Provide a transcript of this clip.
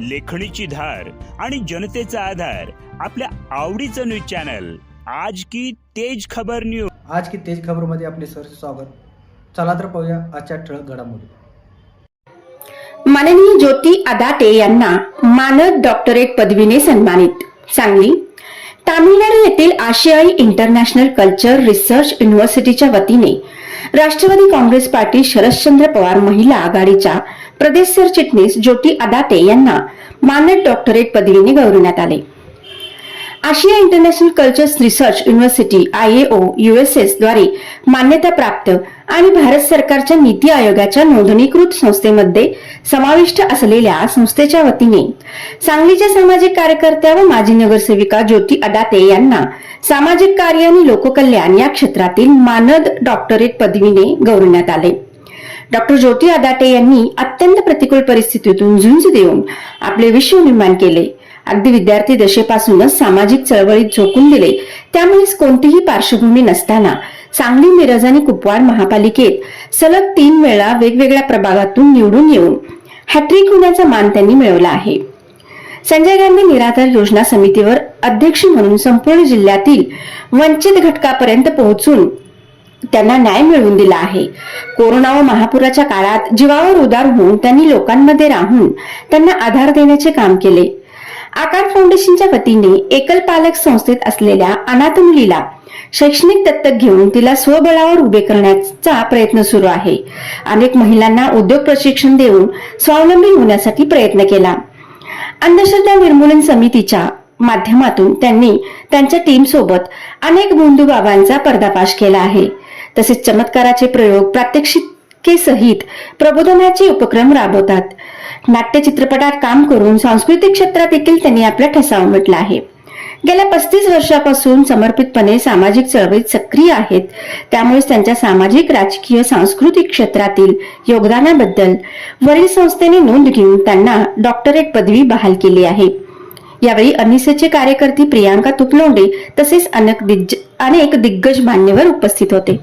लेखणीची धार आणि जनतेचा आधार आपल्या आवडीचं न्यूज चॅनल. आज की तेज खबर न्यूज आज की तेज खबरमध्ये आपले सर स्वागत. चला तर पाहूया आजच्या ठळक घडामोडी. माननीय ज्योती आदाटे यांना मानद डॉक्टरेट पदवीने सन्मानित. सांगली तामिळनाडू येथील आशियाई इंटरनॅशनल कल्चर रिसर्च युनिव्हर्सिटीच्या वतीने राष्ट्रवादी काँग्रेस पार्टी शरदचंद्र पवार महिला आघाडीच्या प्रदेश सरचिटणीस ज्योती अदाते यांना मानद डॉक्टरेट पदवीने गौरवण्यात आले. Asia international cultures research university I A O युएसएसद्वारे मान्यता प्राप्त आणि भारत सरकारच्या नीती आयोगाच्या नोंदणीकृत संस्थेमध्ये समाविष्ट असलेल्या संस्थेच्या वतीने सांगलीच्या सामाजिक कार्यकर्त्या व माजी नगरसेविका ज्योती अदाते यांना सामाजिक कार्य आणि लोककल्याण या क्षेत्रातील मानद डॉक्टरेट पदवीने गौरवण्यात आले. डॉक्टर ज्योती अदाटे यांनी अत्यंत प्रतिकूल परिस्थितीतून झुंज देऊन आपले विश्व निर्माण केले. अगदी विद्यार्थी दशेपासूनच सामाजिक चळवळीत झोकून दिले. त्यामुळेच कोणतीही पार्श्वभूमी नसताना सांगली मिरज आणि कुपवाड महापालिकेत सलग तीन वेळा वेगवेगळ्या प्रभागातून निवडून येऊन हॅट्रिक होण्याचा मान त्यांनी मिळवला आहे. संजय गांधी निराधार योजना समितीवर अध्यक्ष म्हणून संपूर्ण जिल्ह्यातील वंचित घटकापर्यंत पोहोचून त्यांना न्याय मिळवून दिला आहे. कोरोना व महापुराच्या काळात जीवावर उदार होऊन त्यांनी लोकांमध्ये राहून त्यांना आधार देण्याचे काम केले. आकार फाउंडेशनच्या वतीने एकल पालक संस्थेत असलेल्या अनाथ मुलीला शैक्षणिक दत्तक घेऊन तिला स्वबळावर उभे करण्याचा प्रयत्न सुरू आहे. अनेक महिलांना उद्योग प्रशिक्षण देऊन स्वावलंबी होण्यासाठी प्रयत्न केला. अंधश्रद्धा निर्मूलन समितीच्या माध्यमातून त्यांनी त्यांच्या टीम सोबत अनेक बाबांचा पर्दाफाश केला आहे. तसेच चमत्काराचे प्रयोग प्रात्यक्षिकेसहित प्रबोधनाचे उपक्रम राबवतात. नाट्य चित्रपटात काम करून सांस्कृतिक क्षेत्रात देखील त्यांनी आपला ठसा उमटला आहे. गेल्या पस्तीस वर्षापासून समर्पितपणे सामाजिक चळवळीत सक्रिय आहेत. त्यामुळेच त्यांच्या सामाजिक राजकीय सांस्कृतिक क्षेत्रातील योगदानाबद्दल वरील संस्थेने नोंद घेऊन त्यांना डॉक्टरेट पदवी बहाल केली आहे. यावेळी अनिसेचे कार्यकर्ते प्रियांका तुपलोंडे तसेच अनेक दिग्ज- अनेक दिग्गज मान्यवर उपस्थित होते.